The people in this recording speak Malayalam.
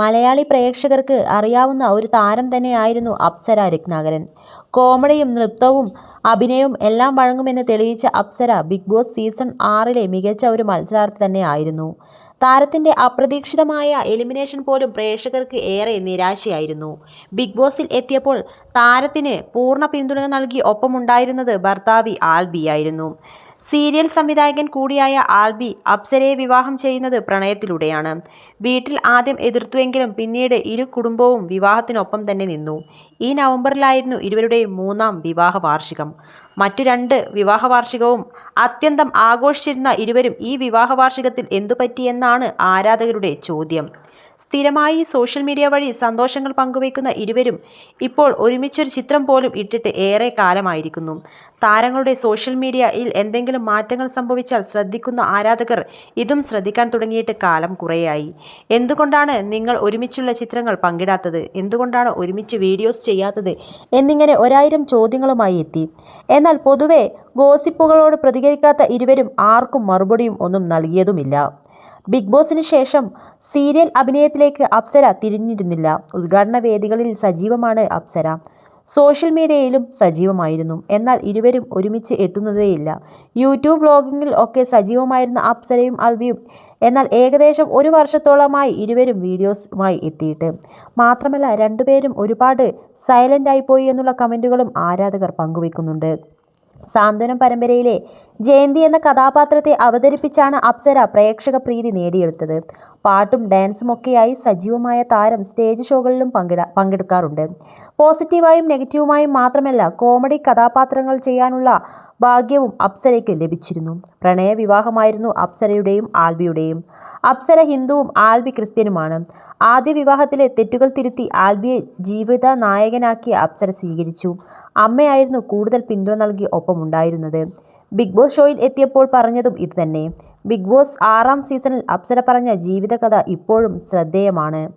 മലയാളി പ്രേക്ഷകർക്ക് അറിയാവുന്ന ഒരു താരം തന്നെയായിരുന്നു അപ്സര രത്നാകരൻ. കോമഡിയും നൃത്തവും അഭിനയവും എല്ലാം വഴങ്ങുമെന്ന് തെളിയിച്ച അപ്സര ബിഗ് ബോസ് സീസൺ ആറിലെ മികച്ച ഒരു മത്സരാർത്ഥി തന്നെയായിരുന്നു. താരത്തിന്റെ അപ്രതീക്ഷിതമായ എലിമിനേഷൻ പോലും പ്രേക്ഷകർക്ക് ഏറെ നിരാശയായിരുന്നു. ബിഗ് ബോസിൽ എത്തിയപ്പോൾ താരത്തിന് പൂർണ പിന്തുണ നൽകി ഒപ്പമുണ്ടായിരുന്നത് ഭർത്താവി ആൽബിയായിരുന്നു. സീരിയൽ സംവിധായകൻ കൂടിയായ ആൽബി അപ്സരയെ വിവാഹം ചെയ്യുന്നത് പ്രണയത്തിലൂടെയാണ്. വീട്ടിൽ ആദ്യം എതിർത്തുവെങ്കിലും പിന്നീട് ഇരു കുടുംബവും വിവാഹത്തിനൊപ്പം തന്നെ നിന്നു. ഈ നവംബറിലായിരുന്നു ഇരുവരുടെയും മൂന്നാം വിവാഹ വാർഷികം. മറ്റു രണ്ട് വിവാഹ വാർഷികവും അത്യന്തം ആഘോഷിച്ചിരുന്ന ഇരുവരും ഈ വിവാഹ വാർഷികത്തിൽ എന്തുപറ്റിയെന്നാണ് ആരാധകരുടെ ചോദ്യം. സ്ഥിരമായി സോഷ്യൽ മീഡിയ വഴി സന്തോഷങ്ങൾ പങ്കുവയ്ക്കുന്ന ഇരുവരും ഇപ്പോൾ ഒരുമിച്ചൊരു ചിത്രം പോലും ഇട്ടിട്ട് ഏറെ കാലമായിരിക്കുന്നു. താരങ്ങളുടെ സോഷ്യൽ മീഡിയയിൽ എന്തെങ്കിലും മാറ്റങ്ങൾ സംഭവിച്ചാൽ ശ്രദ്ധിക്കുന്ന ആരാധകർ ഇതും ശ്രദ്ധിക്കാൻ തുടങ്ങിയിട്ട് കാലം കുറേയായി. എന്തുകൊണ്ടാണ് നിങ്ങൾ ഒരുമിച്ചുള്ള ചിത്രങ്ങൾ പങ്കിടാത്തത്? എന്തുകൊണ്ടാണ് ഒരുമിച്ച് വീഡിയോസ് ചെയ്യാത്തത്? എന്നിങ്ങനെ ഒരായിരം ചോദ്യങ്ങളുമായി എത്തി. എന്നാൽ പൊതുവെ ഗോസിപ്പുകളോട് പ്രതികരിക്കാത്ത ഇരുവരും ആർക്കും മറുപടിയും ഒന്നും നൽകിയതുമില്ല. ബിഗ് ബോസിന് ശേഷം സീരിയൽ അഭിനയത്തിലേക്ക് അപ്സര തിരിഞ്ഞിരുന്നില്ല. ഉദ്ഘാടന വേദികളിൽ സജീവമാണ് അപ്സര. സോഷ്യൽ മീഡിയയിലും സജീവമായിരുന്നു. എന്നാൽ ഇരുവരും ഒരുമിച്ച് എത്തുന്നതേയില്ല. യൂട്യൂബ് വ്ലോഗിങ്ങിൽ ഒക്കെ സജീവമായിരുന്ന അപ്സരയും അൽവിയും എന്നാൽ ഏകദേശം ഒരു വർഷത്തോളമായി ഇരുവരും വീഡിയോസുമായി എത്തിയിട്ട്. മാത്രമല്ല രണ്ടുപേരും ഒരുപാട് സൈലന്റ് ആയിപ്പോയി എന്നുള്ള കമന്റുകളും ആരാധകർ പങ്കുവെക്കുന്നുണ്ട്. സാന്ത്വനം പരമ്പരയിലെ ജയന്തി എന്ന കഥാപാത്രത്തെ അവതരിപ്പിച്ചാണ് അപ്സര പ്രേക്ഷക പ്രീതി നേടിയെടുത്തത്. പാട്ടും ഡാൻസും ഒക്കെയായി സജീവമായ താരം സ്റ്റേജ് ഷോകളിലും പങ്കിട പങ്കെടുക്കാറുണ്ട്. പോസിറ്റീവായും നെഗറ്റീവുമായും മാത്രമല്ല കോമഡി കഥാപാത്രങ്ങൾ ചെയ്യാനുള്ള ഭാഗ്യവും അപ്സരയ്ക്ക് ലഭിച്ചിരുന്നു. പ്രണയവിവാഹമായിരുന്നു അപ്സരയുടെയും ആൽബിയുടെയും. അപ്സര ഹിന്ദുവും ആൽബി ക്രിസ്ത്യനുമാണ്. ആദ്യ വിവാഹത്തിലെ തെറ്റുകൾ തിരുത്തി ആൽബിയെ ജീവിത നായകനാക്കി അപ്സര സ്വീകരിച്ചു. അമ്മയായിരുന്നു കൂടുതൽ പിന്തുണ നൽകി ഒപ്പമുണ്ടായിരുന്നത്. ബിഗ് ബോസ് ഷോയിൽ എത്തിയപ്പോൾ പറഞ്ഞതും ഇതുതന്നെ. ബിഗ് ബോസ് ആറാം സീസണിൽ അപ്സര പറഞ്ഞ ജീവിതകഥ ഇപ്പോഴും ശ്രദ്ധേയമാണ്.